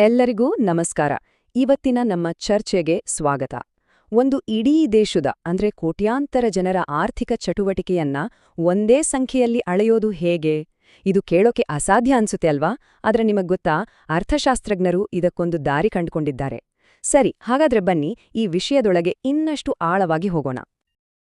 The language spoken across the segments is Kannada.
ಎಲ್ಲರಿಗೂ ನಮಸ್ಕಾರ. ಇವತ್ತಿನ ನಮ್ಮ ಚರ್ಚೆಗೆ ಸ್ವಾಗತ. ಒಂದು ಇಡೀ ದೇಶದ, ಅಂದ್ರೆ ಕೋಟ್ಯಾಂತರ ಜನರ ಆರ್ಥಿಕ ಚಟುವಟಿಕೆಯನ್ನ ಒಂದೇ ಸಂಖ್ಯೆಯಲ್ಲಿ ಅಳೆಯೋದು ಹೇಗೆ? ಇದು ಕೇಳೋಕೆ ಅಸಾಧ್ಯ ಅನ್ಸುತ್ತೆ ಅಲ್ವಾ? ಆದರೆ ನಿಮಗ್ ಗೊತ್ತಾ, ಅರ್ಥಶಾಸ್ತ್ರಜ್ಞರು ಇದಕ್ಕೊಂದು ದಾರಿ ಕಂಡುಕೊಂಡಿದ್ದಾರೆ. ಸರಿ, ಹಾಗಾದ್ರೆ ಬನ್ನಿ, ಈ ವಿಷಯದೊಳಗೆ ಇನ್ನಷ್ಟು ಆಳವಾಗಿ ಹೋಗೋಣ.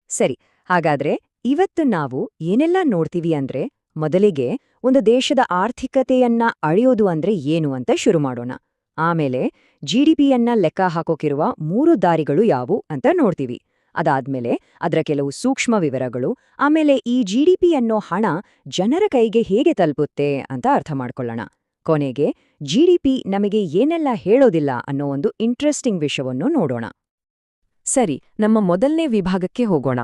ಸರಿ, ಹಾಗಾದ್ರೆ ಇವತ್ತು ನಾವು ಏನೆಲ್ಲ ನೋಡ್ತೀವಿ ಅಂದ್ರೆ, ಮೊದಲಿಗೆ ಒಂದು ದೇಶದ ಆರ್ಥಿಕತೆಯನ್ನ ಅಳೆಯೋದು ಅಂದ್ರೆ ಏನು ಅಂತ ಶುರು ಮಾಡೋಣ. ಆಮೇಲೆ ಜಿ ಡಿ ಪಿಯನ್ನ ಲೆಕ್ಕ ಹಾಕೋಕಿರುವ ಮೂರು ದಾರಿಗಳು ಯಾವು ಅಂತ ನೋಡ್ತೀವಿ. ಅದಾದ್ಮೇಲೆ ಅದರ ಕೆಲವು ಸೂಕ್ಷ್ಮ ವಿವರಗಳು, ಆಮೇಲೆ ಈ ಜಿಡಿಪಿ ಅನ್ನೋ ಹಣ ಜನರ ಕೈಗೆ ಹೇಗೆ ತಲುಪುತ್ತೆ ಅಂತ ಅರ್ಥ ಮಾಡ್ಕೊಳ್ಳೋಣ. ಕೊನೆಗೆ ಜಿ ಡಿ ಪಿ ನಮಗೆ ಏನೆಲ್ಲ ಹೇಳೋದಿಲ್ಲ ಅನ್ನೋ ಒಂದು ಇಂಟ್ರೆಸ್ಟಿಂಗ್ ವಿಷಯವನ್ನು ನೋಡೋಣ. ಸರಿ, ನಮ್ಮ ಮೊದಲನೇ ವಿಭಾಗಕ್ಕೆ ಹೋಗೋಣ.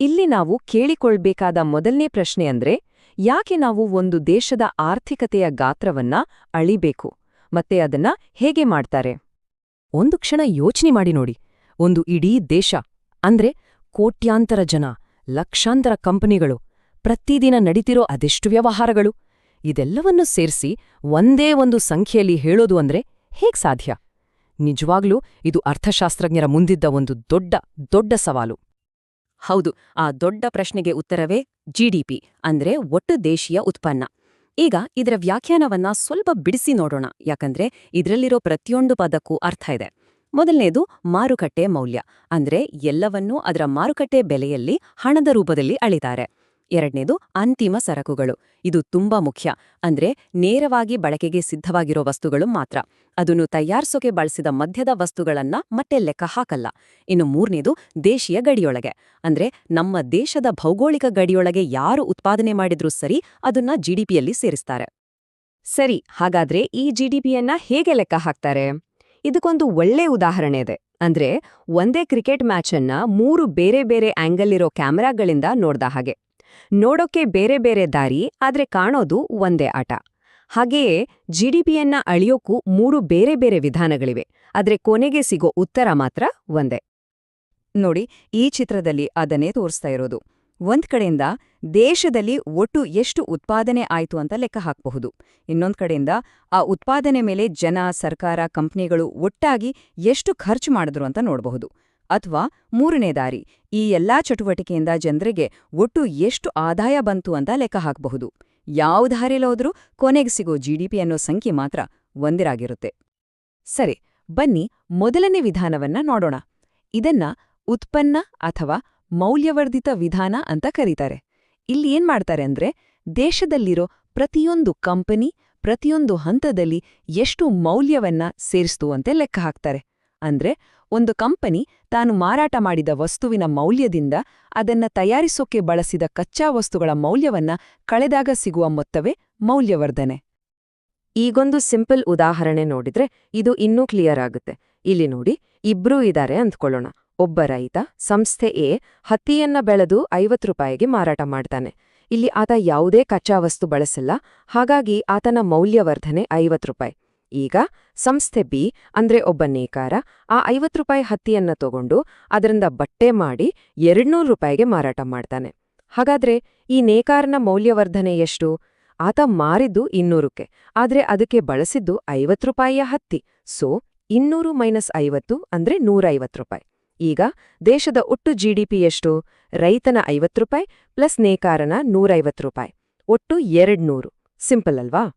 ಇಲ್ಲಿ ನಾವು ಕೇಳಿಕೊಳ್ಬೇಕಾದ ಮೊದಲನೇ ಪ್ರಶ್ನೆ ಅಂದ್ರೆ ಯಾಕೆ ನಾವು ಒಂದು ದೇಶದ ಆರ್ಥಿಕತೆಯ ಗಾತ್ರವನ್ನ ಅಳಿಬೇಕು? ಮತ್ತೆ ಅದನ್ನ ಹೇಗೆ ಮಾಡ್ತಾರೆ? ಒಂದು ಕ್ಷಣ ಯೋಚನೆ ಮಾಡಿ ನೋಡಿ. ಒಂದು ಇಡೀ ದೇಶ, ಅಂದ್ರೆ ಕೋಟ್ಯಾಂತರ ಜನ, ಲಕ್ಷಾಂತರ ಕಂಪನಿಗಳು, ಪ್ರತಿದಿನ ನಡೀತಿರೋ ಅದೆಷ್ಟು ವ್ಯವಹಾರಗಳು? ಇದೆಲ್ಲವನ್ನು ಸೇರಿಸಿ ಒಂದೇ ಒಂದು ಸಂಖ್ಯೆಯಲ್ಲಿ ಹೇಳೋದು ಅಂದ್ರೆ ಹೇಗ್ ಸಾಧ್ಯ? ನಿಜವಾಗ್ಲೂ ಇದು ಅರ್ಥಶಾಸ್ತ್ರಜ್ಞರ ಮುಂದಿದ್ದ ಒಂದು ದೊಡ್ಡ ದೊಡ್ಡ ಸವಾಲು. ಹೌದು, ಆ ದೊಡ್ಡ ಪ್ರಶ್ನೆಗೆ ಉತ್ತರವೇ ಜಿಡಿಪಿ ಅಂದ್ರೆ ಒಟ್ಟು ದೇಶೀಯ ಉತ್ಪನ್ನ. ಈಗ ಇದರ ವ್ಯಾಖ್ಯಾನವನ್ನ ಸ್ವಲ್ಪ ಬಿಡಿಸಿ ನೋಡೋಣ, ಯಾಕಂದ್ರೆ ಇದರಲ್ಲಿರೋ ಪ್ರತಿಯೊಂದು ಪದಕ್ಕೂ ಅರ್ಥ ಇದೆ. ಮೊದಲನೇದು ಮಾರುಕಟ್ಟೆ ಮೌಲ್ಯ, ಅಂದ್ರೆ ಎಲ್ಲವನ್ನೂ ಅದರ ಮಾರುಕಟ್ಟೆ ಬೆಲೆಯಲ್ಲಿ ಹಣದ ರೂಪದಲ್ಲಿ ಅಳಿತಾರೆ. ಎರಡನೇದು ಅಂತಿಮ ಸರಕುಗಳು. ಇದು ತುಂಬಾ ಮುಖ್ಯ. ಅಂದ್ರೆ ನೇರವಾಗಿ ಬಳಕೆಗೆ ಸಿದ್ಧವಾಗಿರೋ ವಸ್ತುಗಳು ಮಾತ್ರ. ಅದನ್ನು ತಯಾರಿಸೋಕೆ ಬಳಸಿದ ಮಧ್ಯದ ವಸ್ತುಗಳನ್ನ ಮತ್ತೆ ಲೆಕ್ಕ ಹಾಕಲ್ಲ. ಇನ್ನು ಮೂರನೇದು ದೇಶೀಯ ಗಡಿಯೊಳಗೆ. ಅಂದ್ರೆ ನಮ್ಮ ದೇಶದ ಭೌಗೋಳಿಕ ಗಡಿಯೊಳಗೆ ಯಾರು ಉತ್ಪಾದನೆ ಮಾಡಿದ್ರೂ ಸರಿ ಅದನ್ನ ಜಿಡಿಪಿಯಲ್ಲಿ ಸೇರಿಸ್ತಾರೆ. ಸರಿ, ಹಾಗಾದ್ರೆ ಈ ಜಿಡಿಪಿಯನ್ನ ಹೇಗೆ ಲೆಕ್ಕ ಹಾಕ್ತಾರೆ? ಇದಕ್ಕೊಂದು ಒಳ್ಳೆ ಉದಾಹರಣೆ ಇದೆ. ಅಂದ್ರೆ ಒಂದೇ ಕ್ರಿಕೆಟ್ ಮ್ಯಾಚನ್ನ ಮೂರು ಬೇರೆ ಬೇರೆ ಆಂಗಲ್ ಇರೋ ಕ್ಯಾಮೆರಾಗಳಿಂದ ನೋಡ್ದ ಹಾಗೆ. ನೋಡೋಕೆ ಬೇರೆ ಬೇರೆ ದಾರಿ, ಆದ್ರೆ ಕಾಣೋದು ಒಂದೇ ಆಟ. ಹಾಗೆಯೇ ಜಿಡಿಪಿಯನ್ನ ಅಳಿಯೋಕ್ಕೂ ಮೂರು ಬೇರೆ ಬೇರೆ ವಿಧಾನಗಳಿವೆ, ಆದ್ರೆ ಕೊನೆಗೆ ಸಿಗೋ ಉತ್ತರ ಮಾತ್ರ ಒಂದೇ. ನೋಡಿ, ಈ ಚಿತ್ರದಲ್ಲಿ ಅದನ್ನೇ ತೋರಿಸ್ತಾ ಇರೋದು. ಒಂದ್ ಕಡೆಯಿಂದ ದೇಶದಲ್ಲಿ ಒಟ್ಟು ಎಷ್ಟು ಉತ್ಪಾದನೆ ಆಯಿತು ಅಂತ ಲೆಕ್ಕ ಹಾಕಬಹುದು. ಇನ್ನೊಂದು ಕಡೆಯಿಂದ ಆ ಉತ್ಪಾದನೆ ಮೇಲೆ ಜನ, ಸರ್ಕಾರ, ಕಂಪ್ನಿಗಳು ಒಟ್ಟಾಗಿ ಎಷ್ಟು ಖರ್ಚು ಮಾಡಿದ್ರು ಅಂತ ನೋಡಬಹುದು. ಅಥವಾ ಮೂರನೇ ದಾರಿ, ಈ ಎಲ್ಲಾ ಚಟುವಟಿಕೆಯಿಂದ ಜನರಿಗೆ ಒಟ್ಟು ಎಷ್ಟು ಆದಾಯ ಬಂತು ಅಂತ ಲೆಕ್ಕ ಹಾಕಬಹುದು. ಯಾವ ದಾರಿಲೋದ್ರೂ ಕೊನೆಗೆ ಸಿಗೋ ಜಿಡಿಪಿ ಅನ್ನೋ ಸಂಖ್ಯೆ ಮಾತ್ರ ಒಂದಿರಾಗಿರುತ್ತೆ. ಸರಿ, ಬನ್ನಿ ಮೊದಲನೇ ವಿಧಾನವನ್ನ ನೋಡೋಣ. ಇದನ್ನ ಉತ್ಪನ್ನ ಅಥವಾ ಮೌಲ್ಯವರ್ಧಿತ ವಿಧಾನ ಅಂತ ಕರೀತಾರೆ. ಇಲ್ಲಿ ಏನ್ ಮಾಡ್ತಾರೆ ಅಂದ್ರೆ, ದೇಶದಲ್ಲಿರೋ ಪ್ರತಿಯೊಂದು ಕಂಪನಿ, ಪ್ರತಿಯೊಂದು ಹಂತದಲ್ಲಿ ಎಷ್ಟು ಮೌಲ್ಯವನ್ನ ಸೇರಿಸ್ತು ಅಂತ ಲೆಕ್ಕ ಹಾಕ್ತಾರೆ. ಅಂದ್ರೆ ಒಂದು ಕಂಪನಿ ತಾನು ಮಾರಾಟ ಮಾಡಿದ ವಸ್ತುವಿನ ಮೌಲ್ಯದಿಂದ ಅದನ್ನ ತಯಾರಿಸೋಕೆ ಬಳಸಿದ ಕಚ್ಚಾ ವಸ್ತುಗಳ ಮೌಲ್ಯವನ್ನ ಕಳೆದಾಗ ಸಿಗುವ ಮೊತ್ತವೇ ಮೌಲ್ಯವರ್ಧನೆ. ಈಗೊಂದು ಸಿಂಪಲ್ ಉದಾಹರಣೆ ನೋಡಿದ್ರೆ ಇದು ಇನ್ನೂ ಕ್ಲಿಯರ್ ಆಗುತ್ತೆ. ಇಲ್ಲಿ ನೋಡಿ, ಇಬ್ರೂ ಇದ್ದಾರೆ ಅಂದ್ಕೊಳ್ಳೋಣ. ಒಬ್ಬ ರೈತ ಸಂಸ್ಥೆ ಎ ಹತ್ತಿಯನ್ನ ಬೆಳೆದು ಐವತ್ತು ರೂಪಾಯಿಗೆ ಮಾರಾಟ ಮಾಡ್ತಾನೆ. ಇಲ್ಲಿ ಆತ ಯಾವುದೇ ಕಚ್ಚಾ ವಸ್ತು ಬಳಸಿಲ್ಲ, ಹಾಗಾಗಿ ಆತನ ಮೌಲ್ಯವರ್ಧನೆ ಐವತ್ತು ರೂಪಾಯಿ. ಈಗ ಸಂಸ್ಥೆ ಬಿ ಅಂದ್ರೆ ಒಬ್ಬ ನೇಕಾರ ಆ ಐವತ್ತು ರೂಪಾಯಿ ಹತ್ತಿಯನ್ನ ತಗೊಂಡು ಅದರಿಂದ ಬಟ್ಟೆ ಮಾಡಿ ಎರಡ್ನೂರು ರೂಪಾಯಿಗೆ ಮಾರಾಟ ಮಾಡ್ತಾನೆ. ಹಾಗಾದ್ರೆ ಈ ನೇಕಾರನ ಮೌಲ್ಯವರ್ಧನೆ ಎಷ್ಟು? ಆತ ಮಾರಿದ್ದು ಇನ್ನೂರಕ್ಕೆ, ಆದ್ರೆ ಅದಕ್ಕೆ ಬಳಸಿದ್ದು ಐವತ್ತು ರೂಪಾಯಿಯ ಹತ್ತಿ. ಸೊ, ಇನ್ನೂರು ಮೈನಸ್ ಐವತ್ತು ಅಂದ್ರೆ ನೂರೈವತ್ತು ರೂಪಾಯಿ. ಈಗ ದೇಶದ ಒಟ್ಟು ಜಿಡಿಪಿ ಎಷ್ಟು? ರೈತನ ಐವತ್ತು ರೂಪಾಯಿ ಪ್ಲಸ್ ನೇಕಾರನ ನೂರೈವತ್ತು ರೂಪಾಯಿ. ಒಟ್ಟು ಎರಡ್ನೂರು. ಸಿಂಪಲ್ ಅಲ್ವಾ?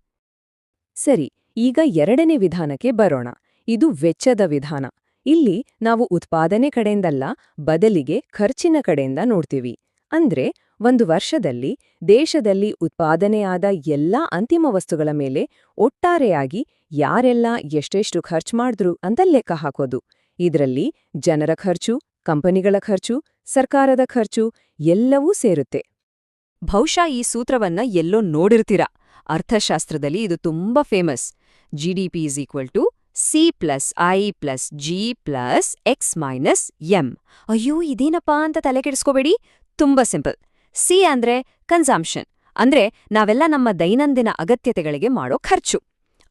ಸರಿ ಈಗ ಎರಡನೇ ವಿಧಾನಕ್ಕೆ ಬರೋಣ. ಇದು ವೆಚ್ಚದ ವಿಧಾನ. ಇಲ್ಲಿ ನಾವು ಉತ್ಪಾದನೆ ಕಡೆಯಿಂದಲ್ಲ, ಬದಲಿಗೆ ಖರ್ಚಿನ ಕಡೆಯಿಂದ ನೋಡ್ತೀವಿ. ಅಂದ್ರೆ, ಒಂದು ವರ್ಷದಲ್ಲಿ ದೇಶದಲ್ಲಿ ಉತ್ಪಾದನೆಯಾದ ಎಲ್ಲಾ ಅಂತಿಮ ವಸ್ತುಗಳ ಮೇಲೆ ಒಟ್ಟಾರೆಯಾಗಿ ಯಾರೆಲ್ಲ ಎಷ್ಟೆಷ್ಟು ಖರ್ಚು ಮಾಡಿದ್ರು ಅಂತ ಲೆಕ್ಕ ಹಾಕೋದು. ಇದರಲ್ಲಿ ಜನರ ಖರ್ಚು, ಕಂಪನಿಗಳ ಖರ್ಚು, ಸರ್ಕಾರದ ಖರ್ಚು ಎಲ್ಲವೂ ಸೇರುತ್ತೆ. ಬಹುಶಃ ಈ ಸೂತ್ರವನ್ನ ಎಲ್ಲೋ ನೋಡಿರ್ತೀರಾ. ಅರ್ಥಶಾಸ್ತ್ರದಲ್ಲಿ ಇದು ತುಂಬಾ famous GDP is equal to C plus I plus G plus X minus M ಅಯ್ಯೋ, ಇದೇನಪ್ಪಾ ಅಂತ ತಲೆ ಕೆಡಿಸ್ಕೋಬೇಡಿ. ತುಂಬಾ ಸಿಂಪಲ್. ಸಿ ಅಂದ್ರೆ ಕನ್ಸಾಂಪ್ಷನ್ ಅಂದ್ರೆ ನಾವೆಲ್ಲ ನಮ್ಮ ದೈನಂದಿನ ಅಗತ್ಯತೆಗಳಿಗೆ ಮಾಡೋ ಖರ್ಚು.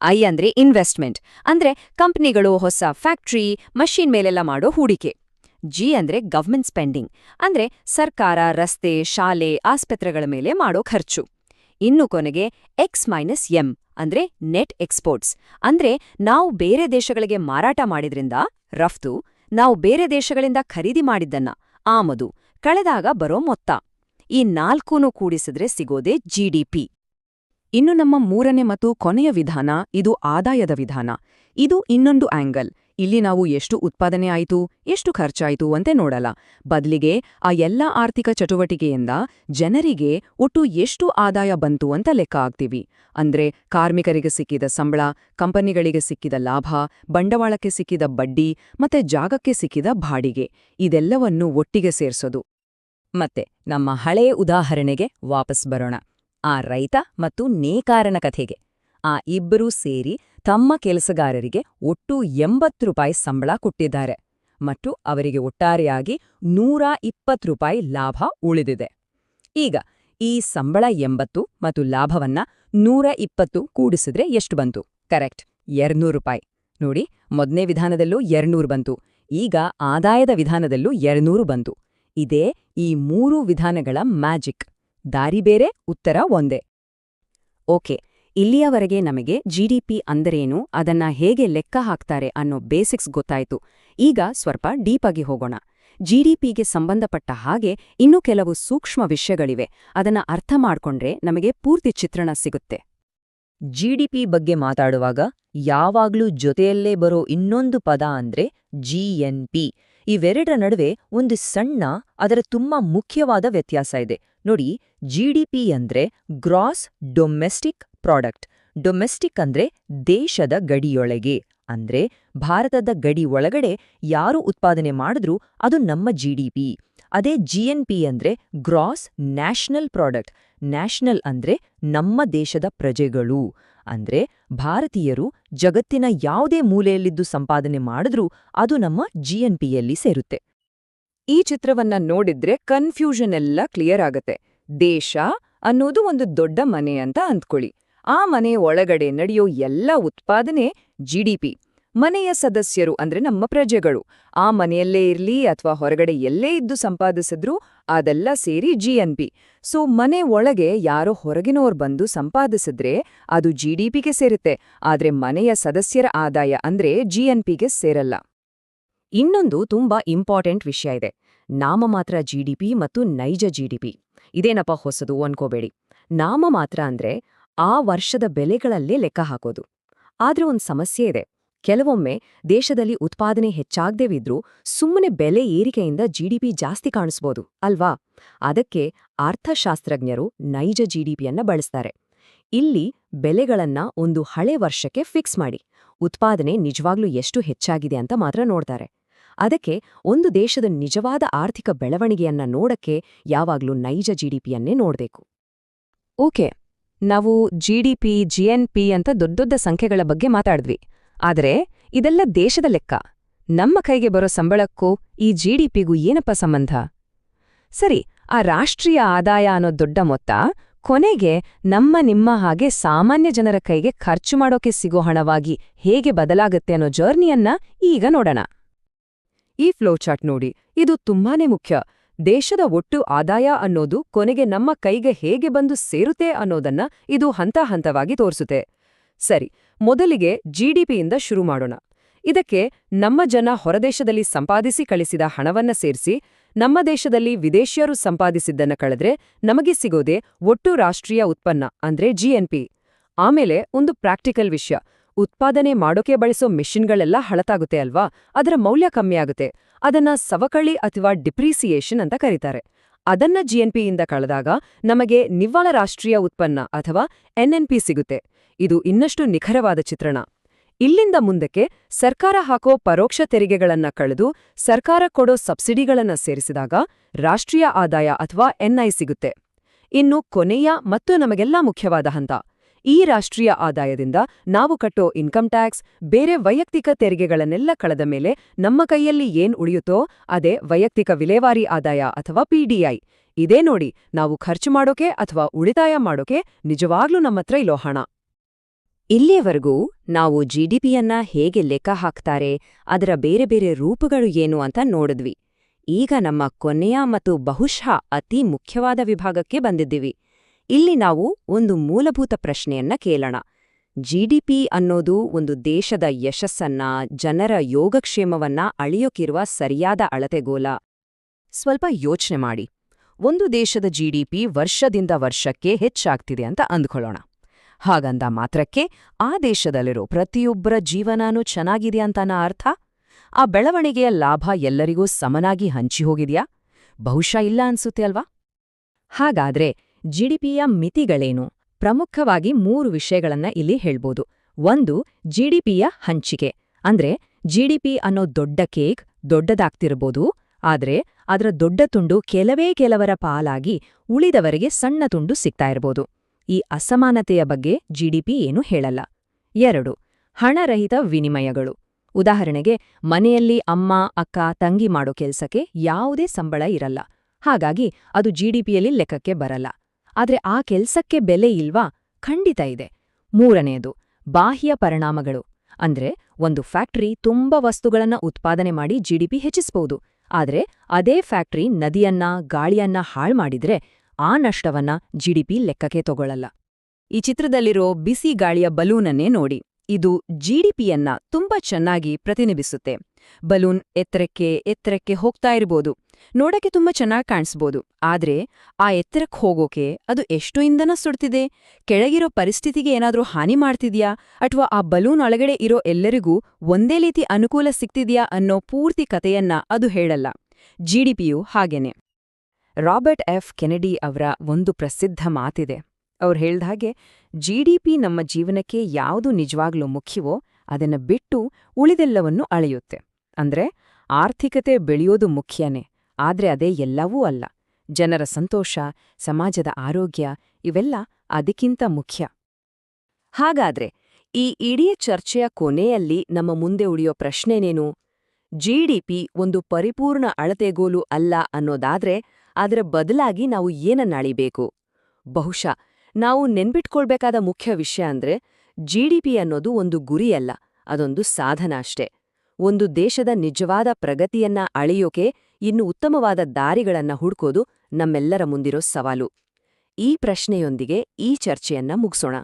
ಐ ಅಂದ್ರೆ ಇನ್ವೆಸ್ಟ್ಮೆಂಟ್ ಅಂದ್ರೆ ಕಂಪ್ನಿಗಳು, ಹೊಸ ಫ್ಯಾಕ್ಟ್ರಿ ಮಷೀನ್ ಮೇಲೆಲ್ಲ ಮಾಡೋ ಹೂಡಿಕೆ. ಜಿ ಅಂದ್ರೆ ಗವರ್ಮೆಂಟ್ ಸ್ಪೆಂಡಿಂಗ್ ಅಂದ್ರೆ ಸರ್ಕಾರ, ರಸ್ತೆ, ಶಾಲೆ, ಆಸ್ಪತ್ರೆಗಳ ಮೇಲೆ ಮಾಡೋ ಖರ್ಚು. ಇನ್ನು ಕೊನೆಗೆ ಎಕ್ಸ್ ಮೈನಸ್ ಎಂ ಅಂದ್ರೆ ನೆಟ್ ಎಕ್ಸ್ಪೋರ್ಟ್ಸ್ ಅಂದ್ರೆ ನಾವು ಬೇರೆ ದೇಶಗಳಿಗೆ ಮಾರಾಟ ಮಾಡಿದ್ರಿಂದ, ರಫ್ತು, ನಾವು ಬೇರೆ ದೇಶಗಳಿಂದ ಖರೀದಿ ಮಾಡಿದ್ದನ್ನ, ಆಮದು, ಕಳೆದಾಗ ಬರೋ ಮೊತ್ತ. ಈ ನಾಲ್ಕೂನು ಕೂಡಿಸಿದ್ರೆ ಸಿಗೋದೇ ಜಿಡಿಪಿ ಇನ್ನು ನಮ್ಮ ಮೂರನೇ ಮತ್ತು ಕೊನೆಯ ವಿಧಾನ, ಇದು ಆದಾಯದ ವಿಧಾನ. ಇದು ಇನ್ನೊಂದು ಆಂಗಲ್ ಇಲ್ಲಿ ನಾವು ಎಷ್ಟು ಉತ್ಪಾದನೆ ಆಯಿತು, ಎಷ್ಟು ಖರ್ಚಾಯಿತು ಅಂತೆ ನೋಡಲ್ಲ. ಬದಲಿಗೆ ಆ ಎಲ್ಲ ಆರ್ಥಿಕ ಚಟುವಟಿಕೆಯಿಂದ ಜನರಿಗೆ ಒಟ್ಟು ಎಷ್ಟು ಆದಾಯ ಬಂತು ಅಂತ ಲೆಕ್ಕ ಆಗ್ತೀವಿ ಅಂದ್ರೆ ಕಾರ್ಮಿಕರಿಗೆ ಸಿಕ್ಕಿದ ಸಂಬಳ, ಕಂಪನಿಗಳಿಗೆ ಸಿಕ್ಕಿದ ಲಾಭ, ಬಂಡವಾಳಕ್ಕೆ ಸಿಕ್ಕಿದ ಬಡ್ಡಿ, ಮತ್ತೆ ಜಾಗಕ್ಕೆ ಸಿಕ್ಕಿದ ಬಾಡಿಗೆ. ಇದೆಲ್ಲವನ್ನು ಒಟ್ಟಿಗೆ ಸೇರಿಸೋದು. ಮತ್ತೆ ನಮ್ಮ ಹಳೆಯ ಉದಾಹರಣೆಗೆ ವಾಪಸ್ ಬರೋಣ. ಆ ರೈತ ಮತ್ತು ನೇಕಾರನ ಕಥೆಗೆ. ಆ ಇಬ್ಬರೂ ಸೇರಿ ತಮ್ಮ ಕೆಲಸಗಾರರಿಗೆ ಒಟ್ಟು ಎಂಬತ್ತು ರೂಪಾಯಿ ಸಂಬಳ ಕೊಟ್ಟಿದ್ದಾರೆ ಮತ್ತು ಅವರಿಗೆ ಒಟ್ಟಾರೆಯಾಗಿ ನೂರ ಇಪ್ಪತ್ತು ರೂಪಾಯಿ ಲಾಭ ಉಳಿದಿದೆ. ಈಗ ಈ ಸಂಬಳ ಎಂಬತ್ತು ಮತ್ತು ಲಾಭವನ್ನ ನೂರ ಇಪ್ಪತ್ತು ಕೂಡಿಸಿದ್ರೆ ಎಷ್ಟು ಬಂತು? ಕರೆಕ್ಟ್, ಎರಡ್ನೂರು ರೂಪಾಯಿ. ನೋಡಿ ಮೊದಲನೇ ವಿಧಾನದಲ್ಲೂ ಎರಡ್ನೂರು ಬಂತು, ಈಗ ಆದಾಯದ ವಿಧಾನದಲ್ಲೂ ಎರಡ್ನೂರು ಬಂತು. ಇದೇ ಈ ಮೂರು ವಿಧಾನಗಳ ಮ್ಯಾಜಿಕ್. ದಾರಿ ಬೇರೆ, ಉತ್ತರ ಒಂದೇ. ಓಕೆ ಇಲ್ಲಿಯವರೆಗೆ ನಮಗೆ ಜಿಡಿಪಿ ಅಂದರೇನು, ಅದನ್ನ ಹೇಗೆ ಲೆಕ್ಕ ಹಾಕ್ತಾರೆ ಅನ್ನೋ ಬೇಸಿಕ್ಸ್ ಗೊತ್ತಾಯ್ತು. ಈಗ ಸ್ವಲ್ಪ ಡೀಪಾಗಿ ಹೋಗೋಣ. ಜಿಡಿಪಿಗೆ ಸಂಬಂಧಪಟ್ಟ ಹಾಗೆ ಇನ್ನೂ ಕೆಲವು ಸೂಕ್ಷ್ಮ ವಿಷಯಗಳಿವೆ. ಅದನ್ನ ಅರ್ಥ ಮಾಡ್ಕೊಂಡ್ರೆ ನಮಗೆ ಪೂರ್ತಿ ಚಿತ್ರಣ ಸಿಗುತ್ತೆ. ಜಿಡಿಪಿ ಬಗ್ಗೆ ಮಾತಾಡುವಾಗ ಯಾವಾಗ್ಲೂ ಜೊತೆಯಲ್ಲೇ ಬರೋ ಇನ್ನೊಂದು ಪದ ಅಂದ್ರೆ ಜಿಎನ್ಪಿ ಇವೆರಡರ ನಡುವೆ ಒಂದು ಸಣ್ಣ, ಅದರ ತುಂಬಾ ಮುಖ್ಯವಾದ ವ್ಯತ್ಯಾಸ ಇದೆ. ನೋಡಿ ಜಿಡಿಪಿ ಅಂದ್ರೆ ಗ್ರಾಸ್ ಡೊಮೆಸ್ಟಿಕ್ ಪ್ರಾಡಕ್ಟ್. ಡೊಮೆಸ್ಟಿಕ್ ಅಂದ್ರೆ ದೇಶದ ಗಡಿಯೊಳಗೆ. ಅಂದ್ರೆ ಭಾರತದ ಗಡಿ ಒಳಗಡೆ ಯಾರು ಉತ್ಪಾದನೆ ಮಾಡಿದ್ರೂ ಅದು ನಮ್ಮ ಜಿಡಿಪಿ ಅದೇ ಜಿಎನ್ಪಿ ಅಂದ್ರೆ ಗ್ರಾಸ್ ನ್ಯಾಷನಲ್ ಪ್ರಾಡಕ್ಟ್. ನ್ಯಾಷನಲ್ ಅಂದ್ರೆ ನಮ್ಮ ದೇಶದ ಪ್ರಜೆಗಳು. ಅಂದ್ರೆ ಭಾರತೀಯರು ಜಗತ್ತಿನ ಯಾವುದೇ ಮೂಲೆಯಲ್ಲಿದ್ದು ಸಂಪಾದನೆ ಮಾಡಿದ್ರೂ ಅದು ನಮ್ಮ ಜಿಎನ್ಪಿಯಲ್ಲಿ ಸೇರುತ್ತೆ. ಈ ಚಿತ್ರವನ್ನ ನೋಡಿದ್ರೆ ಕನ್ಫ್ಯೂಷನ್ ಎಲ್ಲ ಕ್ಲಿಯರ್ ಆಗತ್ತೆ. ದೇಶ ಅನ್ನೋದು ಒಂದು ದೊಡ್ಡ ಮನೆ ಅಂತ ಅಂದ್ಕೊಳ್ಳಿ. ಆ ಮನೆ ಒಳಗಡೆ ನಡೆಯೋ ಎಲ್ಲ ಉತ್ಪಾದನೆ ಜಿಡಿಪಿ ಮನೆಯ ಸದಸ್ಯರು ಅಂದ್ರೆ ನಮ್ಮ ಪ್ರಜೆಗಳು. ಆ ಮನೆಯಲ್ಲೇ ಇರ್ಲಿ ಅಥವಾ ಹೊರಗಡೆ ಎಲ್ಲೇ ಇದ್ದು ಸಂಪಾದಿಸಿದ್ರು ಅದೆಲ್ಲ ಸೇರಿ ಜಿಎನ್ಪಿ ಸೊ ಮನೆ ಒಳಗೆ ಯಾರೋ ಹೊರಗಿನೋರ್ ಬಂದು ಸಂಪಾದಿಸಿದ್ರೆ ಅದು ಜಿಡಿಪಿಗೆ ಸೇರುತ್ತೆ. ಆದ್ರೆ ಮನೆಯ ಸದಸ್ಯರ ಆದಾಯ ಅಂದ್ರೆ ಜಿಎನ್ಪಿಗೆ ಸೇರಲ್ಲ. ಇನ್ನೊಂದು ತುಂಬಾ ಇಂಪಾರ್ಟೆಂಟ್ ವಿಷಯ ಇದೆ. ನಾಮಮಾತ್ರ ಜಿಡಿಪಿ ಮತ್ತು ನೈಜ ಜಿಡಿಪಿ ಇದೇನಪ್ಪ ಹೊಸದು ಅನ್ಕೋಬೇಡಿ. ನಾಮಮಾತ್ರ ಅಂದ್ರೆ ಆ ವರ್ಷದ ಬೆಲೆಗಳಲ್ಲೇ ಲೆಕ್ಕ ಹಾಕೋದು. ಆದ್ರೆ ಒಂದು ಸಮಸ್ಯೆ ಇದೆ. ಕೆಲವೊಮ್ಮೆ ದೇಶದಲ್ಲಿ ಉತ್ಪಾದನೆ ಹೆಚ್ಚಾಗ್ದೇವಿದ್ರೂ ಸುಮ್ಮನೆ ಬೆಲೆ ಏರಿಕೆಯಿಂದ ಜಿಡಿಪಿ ಜಾಸ್ತಿ ಕಾಣಿಸ್ಬೋದು, ಅಲ್ವಾ? ಅದಕ್ಕೆ ಅರ್ಥಶಾಸ್ತ್ರಜ್ಞರು ನೈಜ ಜಿಡಿಪಿಯನ್ನ ಬಳಸ್ತಾರೆ. ಇಲ್ಲಿ ಬೆಲೆಗಳನ್ನ ಒಂದು ಹಳೆ ವರ್ಷಕ್ಕೆ ಫಿಕ್ಸ್ ಮಾಡಿ. ಉತ್ಪಾದನೆ ನಿಜವಾಗ್ಲೂ ಎಷ್ಟು ಹೆಚ್ಚಾಗಿದೆ ಅಂತ ಮಾತ್ರ ನೋಡ್ತಾರೆ. ಅದಕ್ಕೆ ಒಂದು ದೇಶದ ನಿಜವಾದ ಆರ್ಥಿಕ ಬೆಳವಣಿಗೆಯನ್ನ ನೋಡಕ್ಕೆ ಯಾವಾಗ್ಲೂ ನೈಜ ಜಿಡಿಪಿಯನ್ನೇ ನೋಡ್ಬೇಕು. ಓಕೆ. ನಾವು ಜಿ ಡಿ ಜಿಡಿಪಿ ಜಿಎನ್ಪಿ ಅಂತ ದೊಡ್ಡ ದೊಡ್ಡ ಸಂಖ್ಯೆಗಳ ಬಗ್ಗೆ ಮಾತಾಡಿದ್ವಿ. ಆದರೆ ಇದೆಲ್ಲ ದೇಶದ ಲೆಕ್ಕ. ನಮ್ಮ ಕೈಗೆ ಬರೋ ಸಂಬಳಕ್ಕೂ ಈ ಜಿ ಡಿ ಪಿಗೂ ಏನಪ್ಪ ಸಂಬಂಧ? ಸರಿ, ಆ ರಾಷ್ಟ್ರೀಯ ಆದಾಯ ಅನ್ನೋ ದೊಡ್ಡ ಮೊತ್ತ ಕೊನೆಗೆ ನಮ್ಮ ನಿಮ್ಮ ಹಾಗೆ ಸಾಮಾನ್ಯ ಜನರ ಕೈಗೆ ಖರ್ಚು ಮಾಡೋಕೆ ಸಿಗೋ ಹಣವಾಗಿ ಹೇಗೆ ಬದಲಾಗುತ್ತೆ ಅನ್ನೋ ಜರ್ನಿಯನ್ನ ಈಗ ನೋಡೋಣ. ಈ ಫ್ಲೋಚಾರ್ಟ್ ನೋಡಿ, ಇದು ತುಂಬಾನೇ ಮುಖ್ಯ. ದೇಶದ ಒಟ್ಟು ಆದಾಯ ಅನ್ನೋದು ಕೊನೆಗೆ ನಮ್ಮ ಕೈಗೆ ಹೇಗೆ ಬಂದು ಸೇರುತ್ತೆ ಅನ್ನೋದನ್ನ ಇದು ಹಂತ ಹಂತವಾಗಿ ತೋರಿಸುತ್ತೆ. ಸರಿ, ಮೊದಲಿಗೆ ಜಿಡಿಪಿಯಿಂದ ಶುರು ಮಾಡೋಣ. ಇದಕ್ಕೆ ನಮ್ಮ ಜನ ಹೊರದೇಶದಲ್ಲಿ ಸಂಪಾದಿಸಿ ಕಳಿಸಿದ ಹಣವನ್ನ ಸೇರಿಸಿ, ನಮ್ಮ ದೇಶದಲ್ಲಿ ವಿದೇಶಿಯರು ಸಂಪಾದಿಸಿದ್ದನ್ನ ಕಳೆದ್ರೆ ನಮಗೆ ಸಿಗೋದೇ ಒಟ್ಟು ರಾಷ್ಟ್ರೀಯ ಉತ್ಪನ್ನ, ಅಂದ್ರೆ ಜಿಎನ್ಪಿ ಆಮೇಲೆ ಒಂದು ಪ್ರಾಕ್ಟಿಕಲ್ ವಿಷಯ. ಉತ್ಪಾದನೆ ಮಾಡೋಕೆ ಬಳಸೋ ಮಿಷಿನ್ಗಳೆಲ್ಲ ಹಳತಾಗುತ್ತೆ ಅಲ್ವಾ? ಅದರ ಮೌಲ್ಯ ಕಮ್ಮಿ ಆಗುತ್ತೆ. ಅದನ್ನ ಸವಕಳಿ ಅಥವಾ ಡಿಪ್ರಿಸಿಯೇಷನ್ ಅಂತ ಕರೀತಾರೆ. ಅದನ್ನ ಜಿಎನ್ಪಿಯಿಂದ ಕಳೆದಾಗ ನಮಗೆ ನಿವ್ವಳ ರಾಷ್ಟ್ರೀಯ ಉತ್ಪನ್ನ ಅಥವಾ ಎನ್ಎನ್ಪಿ ಸಿಗುತ್ತೆ. ಇದು ಇನ್ನಷ್ಟು ನಿಖರವಾದ ಚಿತ್ರಣ. ಇಲ್ಲಿಂದ ಮುಂದಕ್ಕೆ ಸರ್ಕಾರ ಹಾಕೋ ಪರೋಕ್ಷ ತೆರಿಗೆಗಳನ್ನ ಕಳೆದು ಸರ್ಕಾರ ಕೊಡೋ ಸಬ್ಸಿಡಿಗಳನ್ನ ಸೇರಿಸಿದಾಗ ರಾಷ್ಟ್ರೀಯ ಆದಾಯ ಅಥವಾ ಎನ್ಐ ಸಿಗುತ್ತೆ. ಇನ್ನು ಕೊನೆಯ ಮತ್ತು ನಮಗೆಲ್ಲ ಮುಖ್ಯವಾದ ಹಂತ ಈ ರಾಷ್ಟ್ರೀಯ ಆದಾಯದಿಂದ ನಾವು ಕಟ್ಟೋ ಇನ್ಕಮ್ ಟ್ಯಾಕ್ಸ್, ಬೇರೆ ವೈಯಕ್ತಿಕ ತೆರಿಗೆಗಳನ್ನೆಲ್ಲ ಕಳೆದ ಮೇಲೆ ನಮ್ಮ ಕೈಯಲ್ಲಿ ಏನ್ ಉಳಿಯುತ್ತೋ ಅದೇ ವೈಯಕ್ತಿಕ ವಿಲೇವಾರಿ ಆದಾಯ ಅಥವಾ ಪಿಡಿಐ ಇದೇ ನೋಡಿ, ನಾವು ಖರ್ಚು ಮಾಡೋಕೆ ಅಥವಾ ಉಳಿತಾಯ ಮಾಡೋಕೆ ನಿಜವಾಗ್ಲೂ ನಮ್ಮತ್ರ ಇಲ್ಲೋ ಹಣ. ಇಲ್ಲಿಯವರೆಗೂ ನಾವು ಜಿಡಿಪಿಯನ್ನ ಹೇಗೆ ಲೆಕ್ಕ ಹಾಕ್ತಾರೆ, ಅದರ ಬೇರೆ ಬೇರೆ ರೂಪಗಳು ಏನು ಅಂತ ನೋಡಿದ್ವಿ. ಈಗ ನಮ್ಮ ಕೊನೆಯ ಮತ್ತು ಬಹುಶಃ ಅತಿ ಮುಖ್ಯವಾದ ವಿಭಾಗಕ್ಕೆ ಬಂದಿದ್ದೀವಿ. ಇಲ್ಲಿ ನಾವು ಒಂದು ಮೂಲಭೂತ ಪ್ರಶ್ನೆಯನ್ನ ಕೇಳೋಣ. ಜಿಡಿಪಿ ಅನ್ನೋದು ಒಂದು ದೇಶದ ಯಶಸ್ಸನ್ನ, ಜನರ ಯೋಗಕ್ಷೇಮವನ್ನ ಅಳಿಯೋಕಿರುವ ಸರಿಯಾದ ಅಳತೆಗೋಲ. ಸ್ವಲ್ಪ ಯೋಚನೆ ಮಾಡಿ. ಒಂದು ದೇಶದ ಜಿಡಿಪಿ ವರ್ಷದಿಂದ ವರ್ಷಕ್ಕೆ ಹೆಚ್ಚಾಗ್ತಿದೆ ಅಂತ ಅಂದ್ಕೊಳ್ಳೋಣ. ಹಾಗಂದ ಮಾತ್ರಕ್ಕೆ ಆ ದೇಶದಲ್ಲಿರೋ ಪ್ರತಿಯೊಬ್ಬರ ಜೀವನಾನೂ ಚೆನ್ನಾಗಿದೆ ಅಂತನ ಅರ್ಥ? ಆ ಬೆಳವಣಿಗೆಯ ಲಾಭ ಎಲ್ಲರಿಗೂ ಸಮನಾಗಿ ಹಂಚಿ ಹೋಗಿದೆಯಾ ಬಹುಶಃ ಇಲ್ಲ ಅನ್ಸುತ್ತೆ ಅಲ್ವಾ? ಹಾಗಾದ್ರೆ ಜಿಡಿಪಿಯ ಮಿತಿಗಳೇನು? ಪ್ರಮುಖವಾಗಿ ಮೂರು ವಿಷಯಗಳನ್ನ ಇಲ್ಲಿ ಹೇಳ್ಬೋದು. ಒಂದು, ಜಿಡಿಪಿಯ ಹಂಚಿಕೆ. ಅಂದ್ರೆ, ಜಿಡಿಪಿ ಅನ್ನೋ ದೊಡ್ಡ ಕೇಕ್ ದೊಡ್ಡದಾಗ್ತಿರ್ಬೋದು. ಆದ್ರೆ, ಅದರ ದೊಡ್ಡ ತುಂಡು ಕೆಲವೇ ಕೆಲವರ ಪಾಲಾಗಿ ಉಳಿದವರಿಗೆ ಸಣ್ಣ ತುಂಡು ಸಿಗ್ತಾ ಇರ್ಬೋದು ಈ ಅಸಮಾನತೆಯ ಬಗ್ಗೆ ಜಿಡಿಪಿ ಏನು ಹೇಳಲ್ಲ. ಎರಡು, ಹಣರಹಿತ ವಿನಿಮಯಗಳು. ಉದಾಹರಣೆಗೆ, ಮನೆಯಲ್ಲಿ ಅಮ್ಮ, ಅಕ್ಕ, ತಂಗಿ ಮಾಡೋ ಕೆಲ್ಸಕ್ಕೆ ಯಾವುದೇ ಸಂಬಳ ಇರಲ್ಲ. ಹಾಗಾಗಿ, ಅದು ಜಿಡಿಪಿಯಲ್ಲಿ ಲೆಕ್ಕಕ್ಕೆ ಬರಲ್ಲ. ಆದ್ರೆ ಆ ಕೆಲ್ಸಕ್ಕೆ ಬೆಲೆ ಇಲ್ವಾ? ಖಂಡಿತ ಇದೆ. ಮೂರನೆಯದು, ಬಾಹ್ಯ ಪರಿಣಾಮಗಳು. ಅಂದ್ರೆ ಒಂದು ಫ್ಯಾಕ್ಟರಿ ತುಂಬ ವಸ್ತುಗಳನ್ನ ಉತ್ಪಾದನೆ ಮಾಡಿ ಜಿಡಿಪಿ ಹೆಚ್ಚಿಸಬಹುದು ಆದರೆ ಅದೇ ಫ್ಯಾಕ್ಟರಿ ನದಿಯನ್ನ, ಗಾಳಿಯನ್ನ ಹಾಳ್ ಮಾಡಿದ್ರೆ ಆ ನಷ್ಟವನ್ನ ಜಿಡಿಪಿ ಲೆಕ್ಕಕ್ಕೆ ತಗೊಳ್ಳಲ್ಲ ಈ ಚಿತ್ರದಲ್ಲಿರೋ ಬಿಸಿ ಗಾಳಿಯ ಬಲೂನನ್ನೇ ನೋಡಿ. ಇದು ಜಿಡಿಪಿಯನ್ನ ತುಂಬಾ ಚೆನ್ನಾಗಿ ಪ್ರತಿನಿಧಿಸುತ್ತೆ. ಬಲೂನ್ ಎತ್ತರಕ್ಕೆ ಎತ್ತರಕ್ಕೆ ಹೋಗ್ತಾ ಇರ್ಬೋದು. ನೋಡಕ್ಕೆ ತುಂಬಾ ಚೆನ್ನಾಗಿ ಕಾಣಿಸ್ಬೋದು. ಆದ್ರೆ ಆ ಎತ್ತರಕ್ಕೆ ಹೋಗೋಕೆ ಅದು ಎಷ್ಟು ಇಂಧನ ಸುಡ್ತಿದೆ. ಕೆಳಗಿರೋ ಪರಿಸ್ಥಿತಿಗೆ ಏನಾದ್ರೂ ಹಾನಿ ಮಾಡ್ತಿದ್ಯಾ? ಅಥವಾ ಆ ಬಲೂನ್ ಒಳಗಡೆ ಇರೋ ಎಲ್ಲರಿಗೂ ಒಂದೇ ರೀತಿ ಅನುಕೂಲ ಸಿಗ್ತಿದ್ಯಾ ಅನ್ನೋ ಪೂರ್ತಿ ಕಥೆಯನ್ನ ಅದು ಹೇಳಲ್ಲ. ಜಿಡಿಪಿಯು ಹಾಗೇನೆ. Robert F. ಕೆನೆಡಿ ಅವರ ಒಂದು ಪ್ರಸಿದ್ಧ ಮಾತಿದೆ. ಅವ್ರು ಹೇಳ್ದ ಹಾಗೆ ಜಿಡಿಪಿ ನಮ್ಮ ಜೀವನಕ್ಕೆ ಯಾವುದು ನಿಜವಾಗ್ಲೂ ಮುಖ್ಯವೋ ಅದನ್ನ ಬಿಟ್ಟು ಉಳಿದೆಲ್ಲವನ್ನು ಅಳೆಯುತ್ತೆ. ಅಂದ್ರೆ ಆರ್ಥಿಕತೆ ಬೆಳೆಯೋದು ಮುಖ್ಯನೇ, ಆದ್ರೆ ಅದೇ ಎಲ್ಲವೂ ಅಲ್ಲ. ಜನರ ಸಂತೋಷ, ಸಮಾಜದ ಆರೋಗ್ಯ ಇವೆಲ್ಲ ಅದಕ್ಕಿಂತ ಮುಖ್ಯ. ಹಾಗಾದ್ರೆ ಈ ಇಡೀ ಚರ್ಚೆಯ ಕೊನೆಯಲ್ಲಿ ನಮ್ಮ ಮುಂದೆ ಉಳಿಯೋ ಪ್ರಶ್ನೆನೇನು? ಜಿಡಿಪಿ ಒಂದು ಪರಿಪೂರ್ಣ ಅಳತೆಗೋಲು ಅಲ್ಲ ಅನ್ನೋದಾದ್ರೆ ಅದರ ಬದಲಾಗಿ ನಾವು ಏನನ್ನಳಿಬೇಕು ಬಹುಶಃ ನಾವು ನೆನ್ಬಿಟ್ಕೊಳ್ಬೇಕಾದ ಮುಖ್ಯ ವಿಷಯ ಅಂದ್ರೆ ಜಿಡಿಪಿ ಅನ್ನೋದು ಒಂದು ಗುರಿಯಲ್ಲ, ಅದೊಂದು ಸಾಧನ ಅಷ್ಟೇ. ಒಂದು ದೇಶದ ನಿಜವಾದ ಪ್ರಗತಿಯನ್ನ ಅಳೆಯೋಕೆ ಇನ್ನು ಉತ್ತಮವಾದ ದಾರಿಗಳನ್ನ ಹುಡ್ಕೋದು ನಮ್ಮೆಲ್ಲರ ಮುಂದಿರೋ ಸವಾಲು. ಈ ಪ್ರಶ್ನೆಯೊಂದಿಗೆ ಈ ಚರ್ಚೆಯನ್ನ ಮುಗಿಸೋಣ.